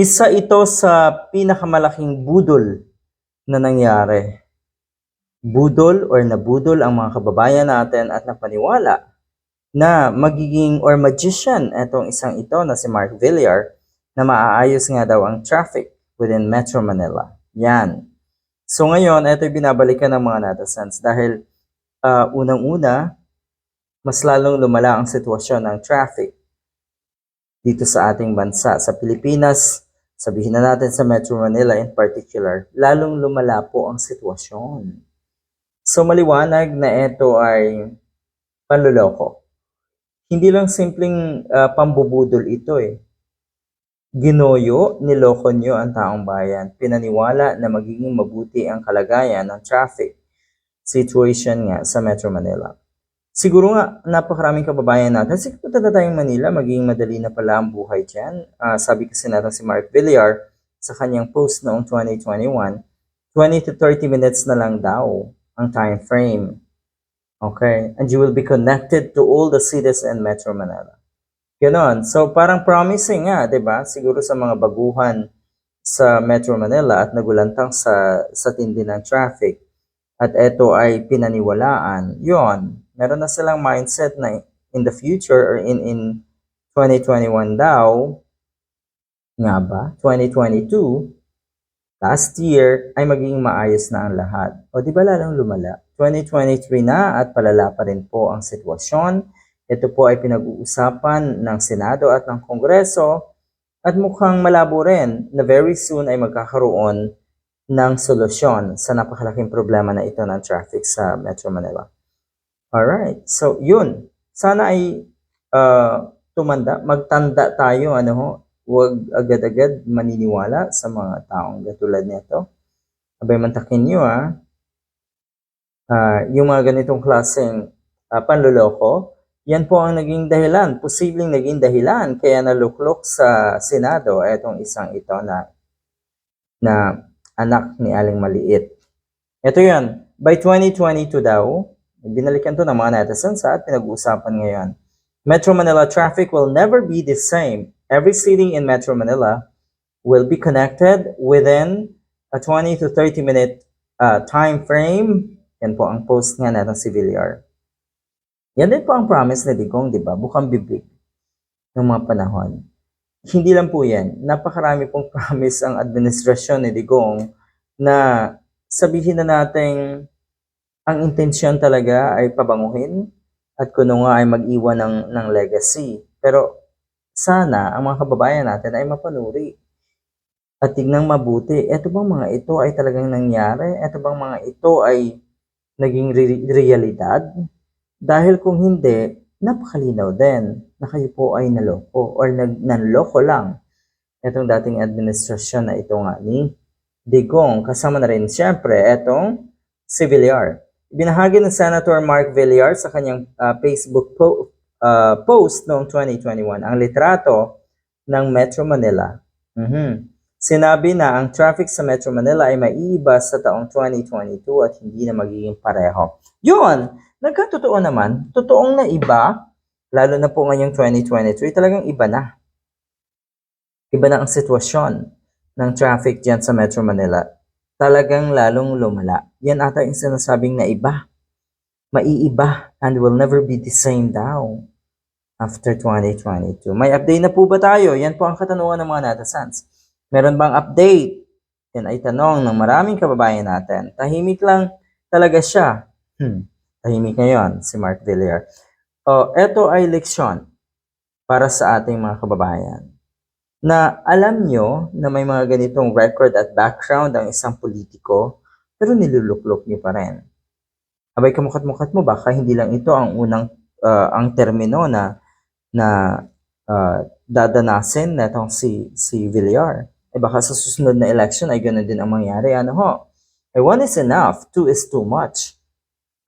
Isa ito sa pinakamalaking budol na nangyari. Budol or nabudol ang mga kababayan natin at napaniwala na magiging or magician itong isang ito na si Mark Villar na maaayos nga daw ang traffic within Metro Manila. Yan. So ngayon, ito binabalikan ng mga netizens dahil ah, unang-una, mas lalong lumala ang sitwasyon ng traffic dito sa ating bansa. Sa Pilipinas, sabihin na natin sa Metro Manila in particular, lalong lumala po ang sitwasyon. So maliwanag na ito ay panluloko. Hindi lang simpleng ah, pambubudol ito eh. Ginoyo, niloko nyo ang taong bayan. Pinaniwala na magiging mabuti ang kalagayan ng traffic situation nga sa Metro Manila. Siguro nga, napakaraming kababayan natin. Sige, punta na tayong Manila, magiging madali na pala ang buhay dyan. Ah, sabi kasi natin si Mark Villar sa kanyang post noong 2021, 20 to 30 minutes na lang daw ang time frame. Okay? And you will be connected to all the cities in Metro Manila. Ganon. So, parang promising nga, di ba? Siguro sa mga baguhan sa Metro Manila at nagulantang sa, sa tindi ng traffic at ito ay pinaniwalaan, yon meron na silang mindset na in the future or in, in 2021 daw, nga ba, 2022, last year, ay magiging maayos na ang lahat. O di ba lalong lumala? 2023 na at palala pa rin po ang sitwasyon. Ito po ay pinag-uusapan ng Senado at ng Kongreso at mukhang malabo rin na very soon ay magkakaroon ng solusyon sa napakalaking problema na ito ng traffic sa Metro Manila. Alright, so yun. Sana ay uh, tumanda, magtanda tayo, ano ho, huwag agad-agad maniniwala sa mga taong katulad nito. Abay mantakin nyo ah, Ah, yung mga ganitong klaseng ah, panluloko, yan po ang naging dahilan, posibleng naging dahilan kaya naluklok sa Senado etong isang ito na na anak ni Aling Maliit. Ito yan, by 2022 daw, binalikan to ng mga netizens at pinag-uusapan ngayon. Metro Manila traffic will never be the same. Every city in Metro Manila will be connected within a 20 to 30 minute uh, time frame. Yan po ang post nga natin si Villar. Yan din po ang promise ni Digong, di ba? Bukang bibig ng mga panahon. Hindi lang po yan. Napakarami pong promise ang administrasyon ni Digong na sabihin na natin ang intensyon talaga ay pabanguhin at kuno nga ay mag-iwan ng, ng legacy. Pero sana ang mga kababayan natin ay mapanuri at tignang mabuti. Ito bang mga ito ay talagang nangyari? Ito bang mga ito ay naging re- realidad? Dahil kung hindi, napakalinaw din na kayo po ay naloko or nag nanloko lang itong dating administrasyon na ito nga ni Digong. Kasama na rin siyempre itong si Villar. Binahagi ng Senator Mark Villar sa kanyang ah, Facebook po- ah, post noong 2021 ang litrato ng Metro Manila. Mhm. Sinabi na ang traffic sa Metro Manila ay maiiba sa taong 2022 at hindi na magiging pareho. Yun, nagkatotoo naman, totoong na iba, lalo na po ngayong 2023, talagang iba na. Iba na ang sitwasyon ng traffic dyan sa Metro Manila. Talagang lalong lumala. Yan ata yung sinasabing na iba. Maiiba and will never be the same daw after 2022. May update na po ba tayo? Yan po ang katanungan ng mga netizens. Meron bang update? Yan ay tanong ng maraming kababayan natin. Tahimik lang talaga siya. Hmm. Tahimik ngayon si Mark Villar. O, eto ay leksyon para sa ating mga kababayan. Na alam nyo na may mga ganitong record at background ang isang politiko, pero niluluklok nyo pa rin. Abay kamukat-mukat mo, baka hindi lang ito ang unang, ah, ang termino na, na ah, dadanasin na itong si, si Villar. Eh baka sa susunod na election ay ganoon din ang mangyari. Ano ho? Eh one is enough, two is too much.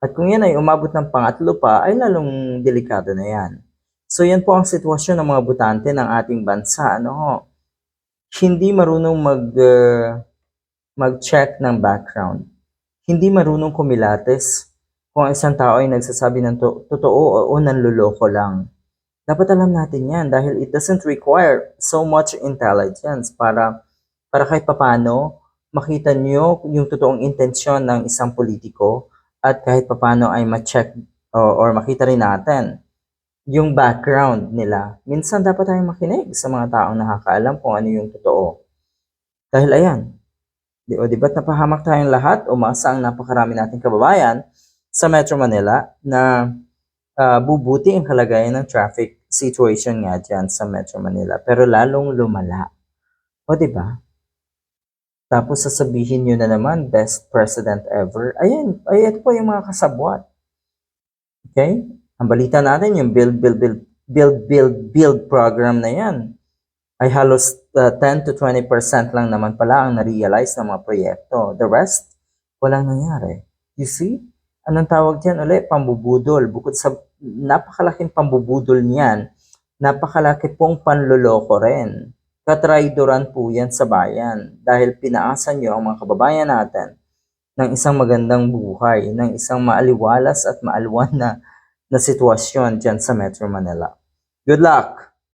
At kung yan ay umabot ng pangatlo pa, ay lalong delikado na yan. So yan po ang sitwasyon ng mga butante ng ating bansa. Ano? Hindi marunong mag, uh, mag-check ng background. Hindi marunong kumilates kung ang isang tao ay nagsasabi ng to- totoo o, o nanluloko lang. Dapat alam natin yan dahil it doesn't require so much intelligence para, para kahit papano makita nyo yung totoong intensyon ng isang politiko at kahit papano ay ma-check o, or makita rin natin yung background nila. Minsan dapat tayong makinig sa mga taong nakakaalam kung ano yung totoo. Dahil ayan, di, o, di ba't napahamak tayong lahat? Umasa ang napakarami nating kababayan sa Metro Manila na ah, bubuti ang kalagayan ng traffic situation nga dyan sa Metro Manila. Pero lalong lumala. O, di ba? Tapos sasabihin nyo na naman, best president ever. Ayan, ay, ito po yung mga kasabwat. Okay? Ang balita natin, yung build, build, build, build, build, build program na yan, ay halos uh, 10 to 20% lang naman pala ang na-realize ng mga proyekto. The rest, walang nangyari. You see? Anong tawag dyan ulit? Pambubudol. Bukod sa napakalaking pambubudol niyan, napakalaki pong panloloko rin. Katraidoran po yan sa bayan dahil pinaasan nyo ang mga kababayan natin ng isang magandang buhay, ng isang maaliwalas at maalwan na, na sitwasyon dyan sa Metro Manila. Good luck!